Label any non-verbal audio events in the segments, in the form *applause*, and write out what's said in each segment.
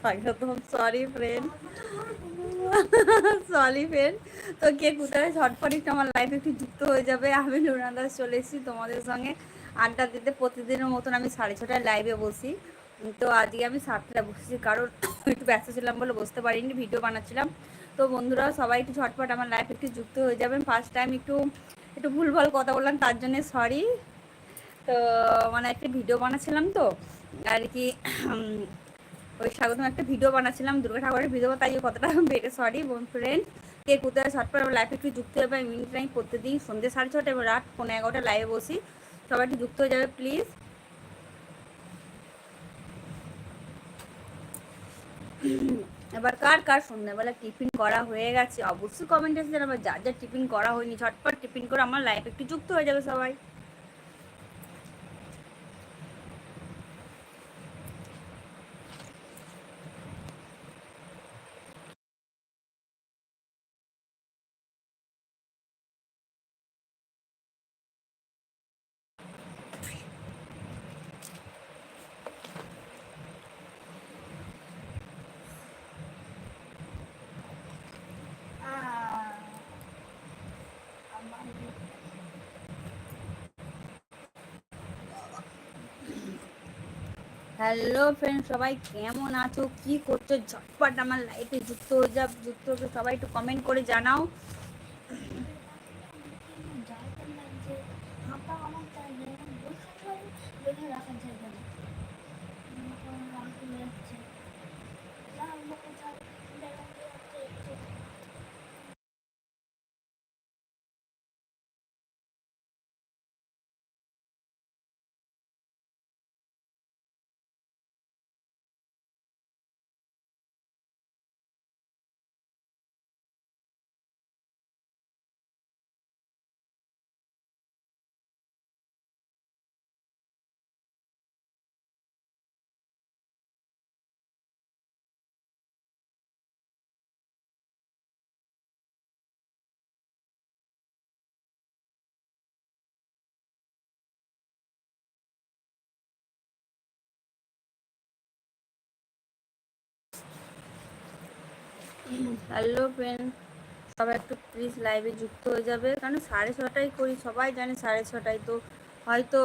স্বাগতম sorry friend sorry friend তো কে কোথায়? ঝটপট একটু আমার লাইফে একটু যুক্ত হয়ে যাবে। আমি লুনা দাস চলে এসেছি তোমাদের সঙ্গে আড্ডা দিতে। প্রতিদিনের মতন আমি সাড়ে ছটায় লাইভে বসি। তো আজকে আমি সাতটায় বসেছি। কারণ একটু ব্যস্ত ছিলাম বলে বসতে পারিনি ভিডিও বানাচ্ছিলাম। তো বন্ধুরা, সবাই একটু ঝটপট আমার লাইফে একটু যুক্ত হয়ে যাবেন। ফার্স্ট টাইম একটু একটু ভুলভাল কথা বললাম, তার জন্য সরি তো মানে একটা ভিডিও বানাচ্ছিলাম তো। আর কি ওই স্বাগতম একটা ভিডিও বানাচ্ছিলাম, দুর্গা ঠাকুরের ভিডিও, তাই কতটা বেড়ে সরি বোন ফ্রেন্ড কে কোথায় ঝটপট আমার লাইফে একটু যুক্ত হবে মিনিট টাইম প্রত্যেকদিন সন্ধ্যে সাড়ে ছটা এবং রাত পনেরো এগারোটা লাইভে বসি। সবাই একটু যুক্ত হয়ে যাবে প্লিজ এবার কার কার সন্ধ্যাবেলা টিফিন করা হয়ে গেছে, অবশ্যই কমেন্ট আছে জানাব, যার যার টিফিন করা হয়নি, ঝটপট টিফিন করে আমার লাইফে একটু যুক্ত হয়ে যাবে সবাই। হ্যালো ফ্রেন্ড সবাই কেমন আছো? কি করছ? ঝটপট আমার লাইফে যুক্ত হয়ে যাও, যুক্ত হয়ে সবাই একটু কমেন্ট করে জানাও। হ্যালো ফ্রেন্ড সবাই একটু প্লিজ লাইভে যুক্ত হয়ে যাবে। কারণ সাড়ে ছটায় করি, সবাই জানে সাড়ে ছটায়, তো হয়তো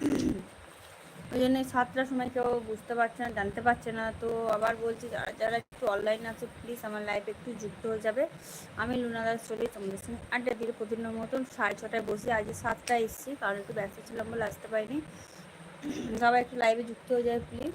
*clears throat* ওই জন্য সাতটার সময় কেউ বুঝতে পারছে না, জানতে পারছে না। তো আবার বলছি, যারা যারা একটু অনলাইন আছে প্লিজ আমার লাইভে একটু যুক্ত হয়ে যাবে। আমি লুনা দাস চলি, তোমাদের সঙ্গে আড্ডা দিয়ে প্রতিদিনের মতন সাড়ে ছটায় বসে। আজ সাতটায় এসেছি, কারণ একটু ব্যস্ত ছিলাম বলে আসতে পারিনি। *clears throat* সবাই একটু লাইভে যুক্ত হয়ে যাবে প্লিজ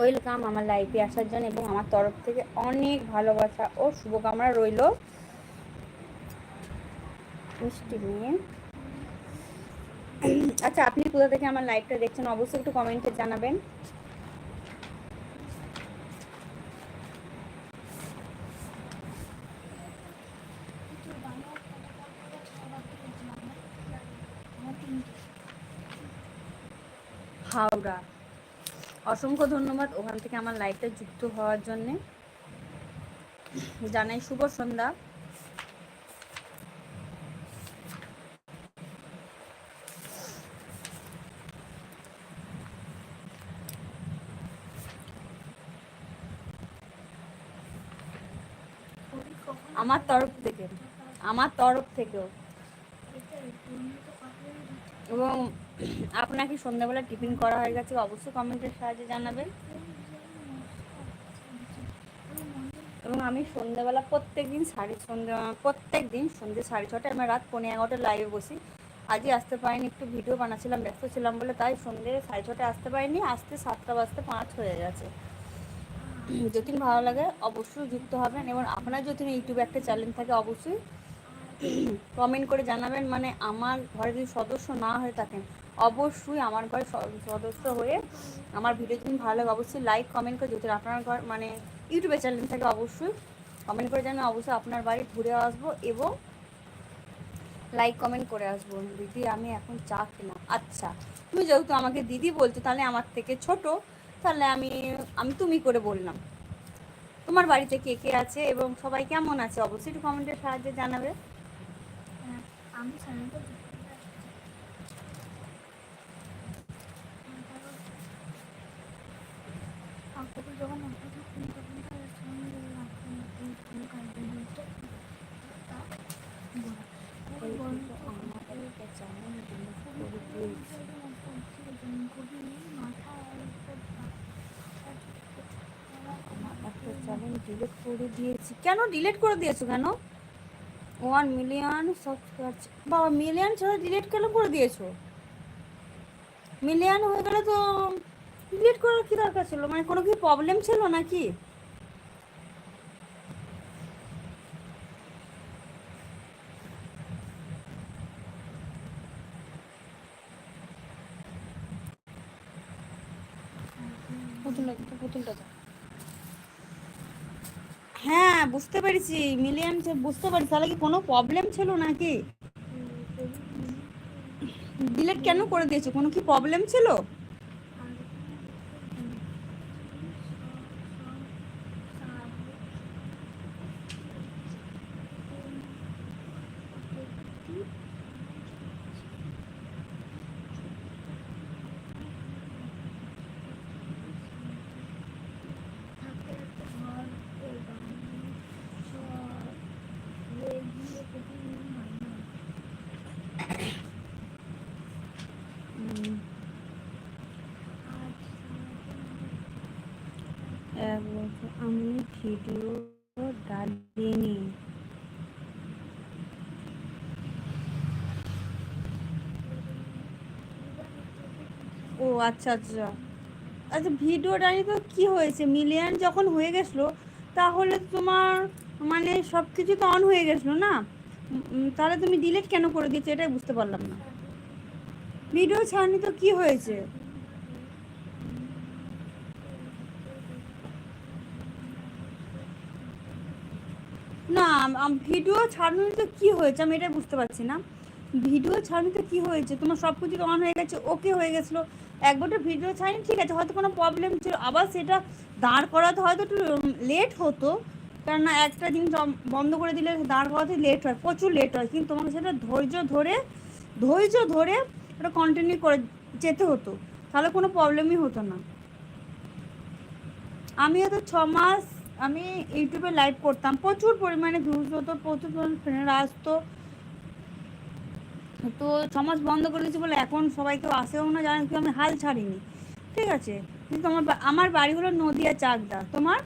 ওয়েলকাম আমার লাইফে আসার জন্য এবং আমার তরফ থেকে অনেক ভালোবাসা ও শুভকামনা রইল। মিষ্টি নিয়ে। আচ্ছা আপনি কোথা থেকে আমার লাইভটা দেখছেন অবশ্যই একটু কমেন্টে জানাবেন। হাওড়া। অসংখ্য ধন্যবাদ ওখান থেকে আমার লাইফটা যুক্ত হওয়ার জন্যে। জানাই শুভ সন্ধ্যা। আমার তরফ থেকে, আমার তরফ থেকেও। এবং আপনার কি সন্ধ্যাবেলা টিফিন করা হয়ে গেছে, অবশ্যই কমেন্টের সাহায্যে জানাবেন। এবং আমি সন্ধ্যাবেলা প্রত্যেক দিন সাড়ে সন্ধ্যা প্রত্যেক দিন সন্ধ্যে সাড়ে ছটায় আমি রাত পনেরো এগারোটায় লাইভে বসি। আজই আসতে পারিনি, একটু ভিডিও বানাচ্ছিলাম ব্যস্ত ছিলাম বলে, তাই সন্ধ্যে সাড়ে ছটায় আসতে পারিনি, আসতে সাতটা বাজতে পাঁচ হয়ে গেছে। যদি ভালো লাগে, অবশ্যই যুক্ত হবেন, এবং আপনার যদি ইউটিউবে একটা চ্যানেল থাকে, অবশ্যই কমেন্ট করে জানাবেন মানে আমার ঘরে যদি সদস্য না হয়ে থাকেন অবশ্যই আমার ঘরে সদস্য হয়ে আমার ভিডিও যদি ভালো লাগে অবশ্যই লাইক কমেন্ট করে যদি আপনার ঘর মানে ইউটিউবে চ্যানেল থাকে অবশ্যই কমেন্ট করে জানাবেন অবশ্যই আপনার বাড়ি ঘুরে আসব এবং লাইক কমেন্ট করে আসব। দিদি, আমি এখন চা খেলাম আচ্ছা তুমি যেহেতু আমাকে দিদি বলছো, তাহলে আমার থেকে ছোট, তাহলে আমি আমি তুমি করে বললাম। তোমার বাড়িতে কে কে আছে এবং সবাই কেমন আছে? অবশ্যই একটু কমেন্টের সাহায্যে জানাবে। আমি চ্যানেলটা যখন আপনি থাকতেন তখন তার সঙ্গে বলতে খুবই চ্যানেল ডিলিট করে দিয়েছি। কেন ডিলিট করে দিয়েছ কেন? ওয়ান মিলিয়ন সাবস্ক্রাইব বাবা মিলিয়ন ছাড়া ডিলিট কেন করে দিয়েছ? মিলিয়ন হয়ে গেলে তো ডিলিট করার কি দরকার ছিল? মানে কোনো কি প্রবলেম ছিল নাকি? হ্যাঁ বুঝতে পেরেছি। মিলিয়ন বুঝতে পারছি তাহলে কি কোনো প্রবলেম ছিল নাকি? ডিলেট কেন করে দিয়েছ? কোনো কি প্রবলেম ছিল? এক বছর আমি ভিডিও ডালিনি। ও আচ্ছা আচ্ছা। আচ্ছা ভিডিও ডালি তো কি হয়েছে? মিলিয়ন যখন হয়ে গেছিল, তাহলে তোমার মানে সব কিছু তো অন হয়ে গেছিল না? তাহলে তুমি ডিলিট কেন করে দিয়েছ? এটাই বুঝতে পারলাম না। ভিডিও ছাড়নি তো কি হয়েছে না ভিডিও ছাড়নি তো কি হয়েছে? আমি এটাই বুঝতে পারছি না। ভিডিও ছাড়নি তো কি হয়েছে? তোমার সব কিছু অন হয়ে গেছে ওকে হয়ে গেছিল। একবারটা ভিডিও ছাড়নি, ঠিক আছে, হয়তো কোনো প্রবলেম ছিল। আবার সেটা দাঁড় করাতে হয়তো একটু লেট হতো। কেননা একটা জিনিস বন্ধ করে দিলে দাঁড় করাতে লেট হয়, প্রচুর লেট হয়। কিন্তু তোমাকে সেটা ধৈর্য ধরে ধৈর্য ধরে ওটা কন্টিনিউ করে যেতে হতো। তাহলে কোনো প্রবলেমই হতো না। আমি হয়তো ছ মাস আমি ইউটিউবে লাইভ করতাম। প্রচুর পরিমাণে ভিউজ হতো, প্রচুর পরিমাণে ফ্রেন্ডরা আসতো। তো সমাজ বন্ধ করে দিয়েছি বলে এখন সবাই কেউ আসেও না, জানেন কি? আমি হাল ছাড়িনি। ঠিক আছে? কিন্তু আমার আমার বাড়ি হলো নদিয়া চাকদা। তোমার?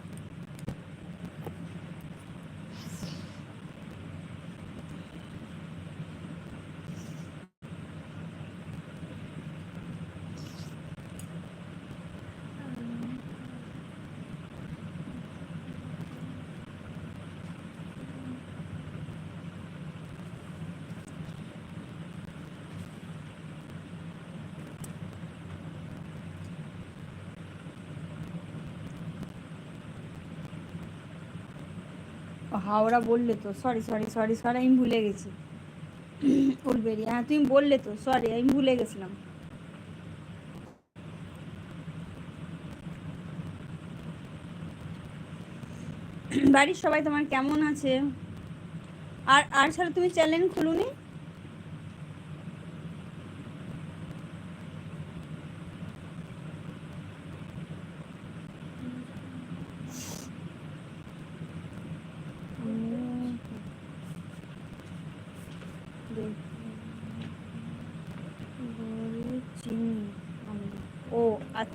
হাওড়া বললে তো সরি সরি সরি সরি আমি ভুলে গেছি। উলবেড়িয়া হ্যাঁ তুমি বললে তো সরি আমি ভুলে গেছিলাম। বাড়ির সবাই তোমার কেমন আছে? আর আর ছাড়া তুমি চ্যানেল খুলুনি?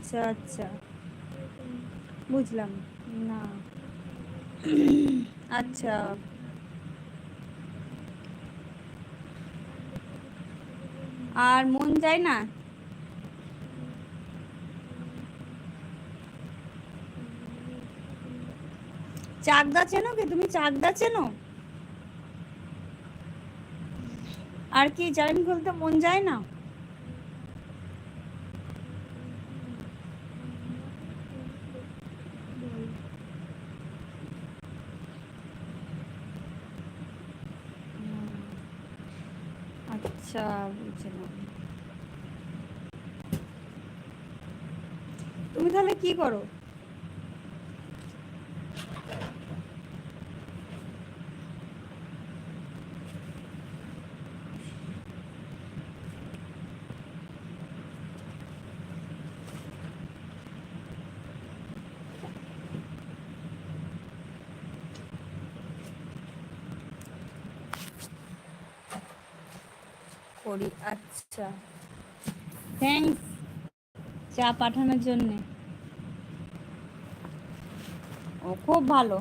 আচ্ছা আচ্ছা। বুঝলাম। না। আচ্ছা। আর মন যায় না? চাকদা চেনো কি? তুমি চাকদা চেনো? আর কি চ্যালেঞ্জ খুলতে মন যায় না? আচ্ছা বুঝলাম। তুমি তাহলে কি করো? আচ্ছা। থ্যাংকস চা পাঠানোর জন্যে। ও খুব ভালো।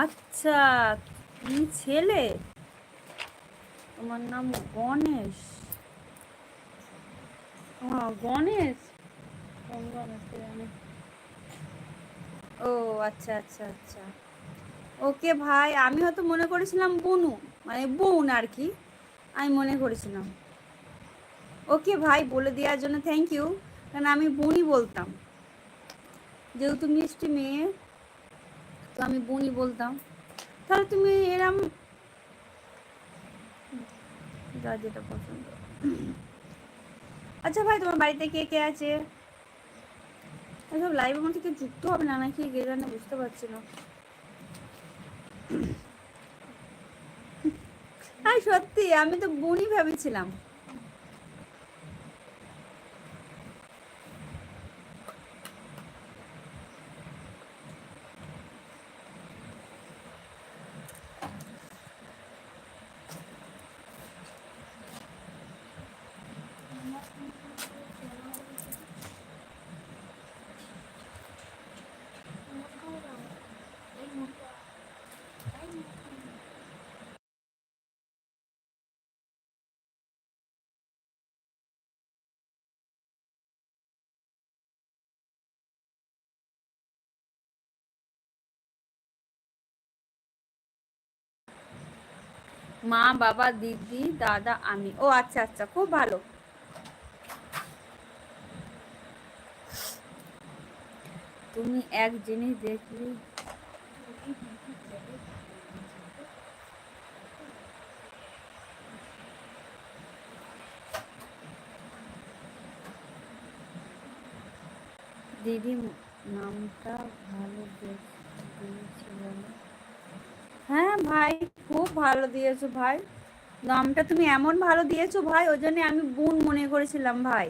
আচ্ছা তুমি ছেলে? তোমার নাম গণেশ। ও গণেশ। কে ও আচ্ছা আচ্ছা আচ্ছা। ওকে ভাই, আমি হয়তো মনে করেছিলাম বনু মানে বোন আর কি। আমি মনে করেছিলাম। ওকে ভাই, বলে দেওয়ার জন্য থ্যাংক ইউ কারণ আমি বোনই বলতাম। যেহেতু মিষ্টি মেয়ে আমি বোনই বলতাম। তাহলে তুমি এরম যা যেটা পছন্দ। আচ্ছা ভাই তোমার বাড়িতে কে কে আছে? এসব লাইভের মধ্যে কেউ যুক্ত হবে না নাকি? কে জানে বুঝতে পারছি না। আর সত্যি আমি তো বোনই ভেবেছিলাম। মা বাবা দিদি দাদা আমি। ও আচ্ছা আচ্ছা খুব ভালো। তুমি এক জিনিস দেখলি দিদি, নামটা ভালো হ্যাঁ ভাই, খুব ভালো দিয়েছ ভাই। নামটা তুমি এমন ভালো দিয়েছ ভাই, ওই জন্য আমি বোন মনে করেছিলাম ভাই।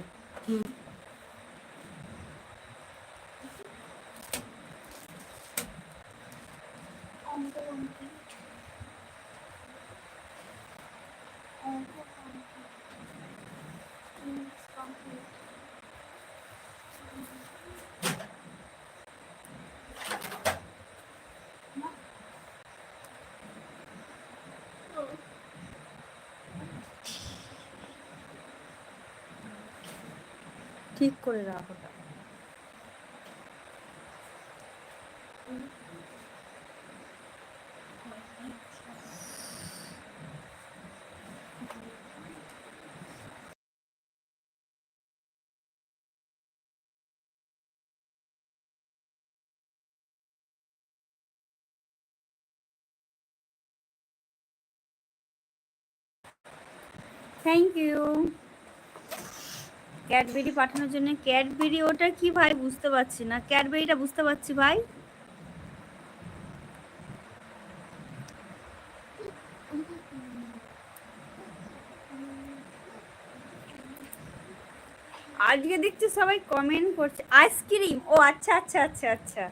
ঠিক করে রাখোটা Thank you. ক্যাডবেরি পাঠানোর জন্য। ক্যাডবেরি ওটা কি ভাই? বুঝতে পারছি না। ক্যাডবেরিটা বুঝতে পারছি ভাই? আজকে দেখছি সবাই কমেন্ট করছে। আইসক্রিম ও আচ্ছা আচ্ছা আচ্ছা আচ্ছা।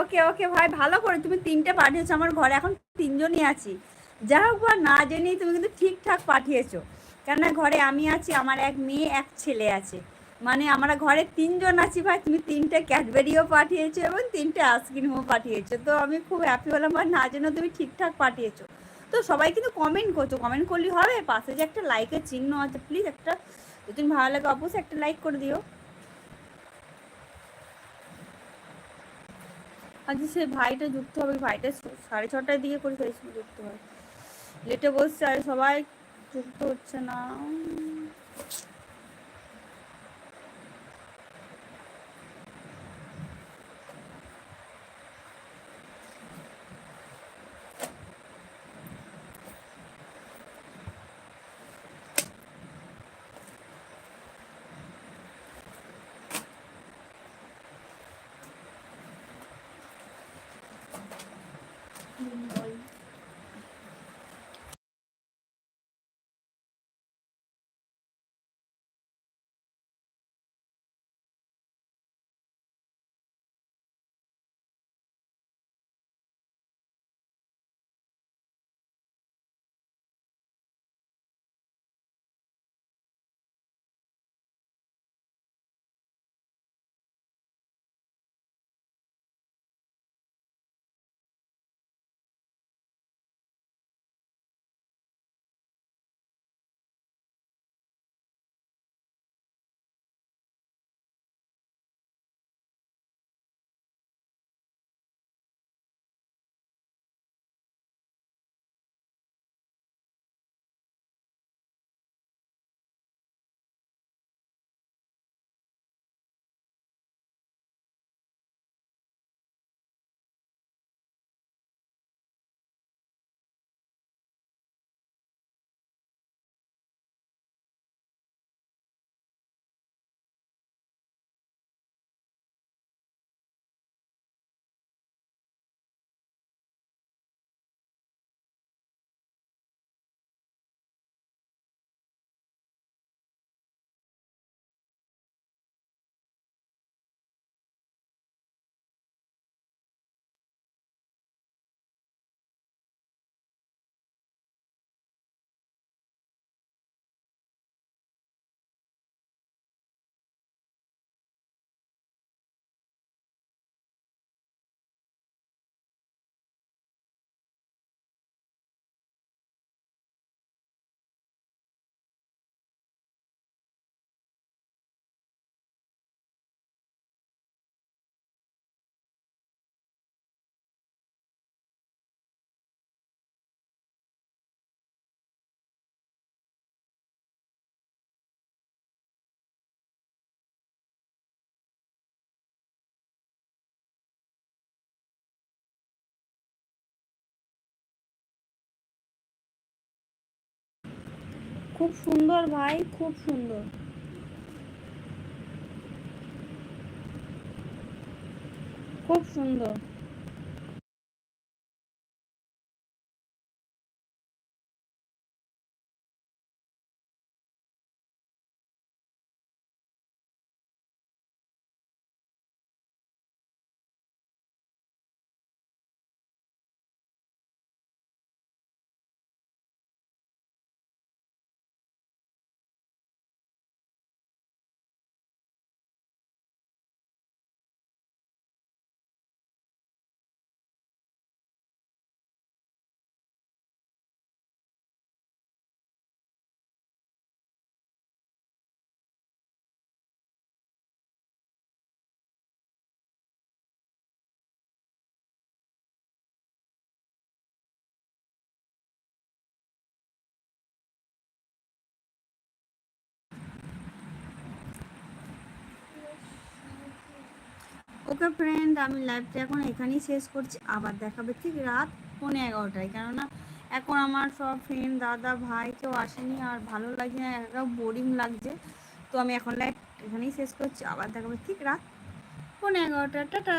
ওকে ওকে ভাই, ভালো করে তুমি তিনটে পাঠিয়েছো। আমার ঘরে এখন তিনজনই আছি। যা হোক না জেনেই তুমি কিন্তু ঠিকঠাক পাঠিয়েছো। কেননা ঘরে আমি আছি, আমার এক মেয়ে, এক ছেলে আছে। মানে আমরা ঘরে তিনজন আছি ভাই, তুমি তিনটে ক্যাডবেরিও পাঠিয়েছো এবং তিনটে আইসক্রিমও পাঠিয়েছো। তো আমি খুব হ্যাপি হলাম ভাই না জন্য তুমি ঠিকঠাক পাঠিয়েছো। তো সবাই কিন্তু কমেন্ট করছ। কমেন্ট করলেই হবে, পাশে যে একটা লাইকের চিহ্ন আছে প্লিজ একটা, যদি ভালো লাগে অবশ্যই একটা লাইক করে দিও। আচ্ছা সে ভাইটা যুক্ত হবে, ভাইটা সাড়ে ছটার দিকে করে যুক্ত হয় লেটে বসছে আর সবাই যুক্ত হচ্ছে না খুব সুন্দর ভাই খুব সুন্দর। খুব সুন্দর। ওকে ফ্রেন্ড আমি লাইভটা এখন এখানেই শেষ করছি। আবার দেখাবে ঠিক রাত পৌনে এগারোটায়। কেননা এখন আমার সব ফ্রেন্ড দাদা, ভাই কেউ আসেনি আর ভালো লাগছে না, একা বোরিং লাগছে। তো আমি এখন লাইভ এখানেই শেষ করছি। আবার দেখাবে ঠিক রাত পনেরো এগারোটা। টাটা!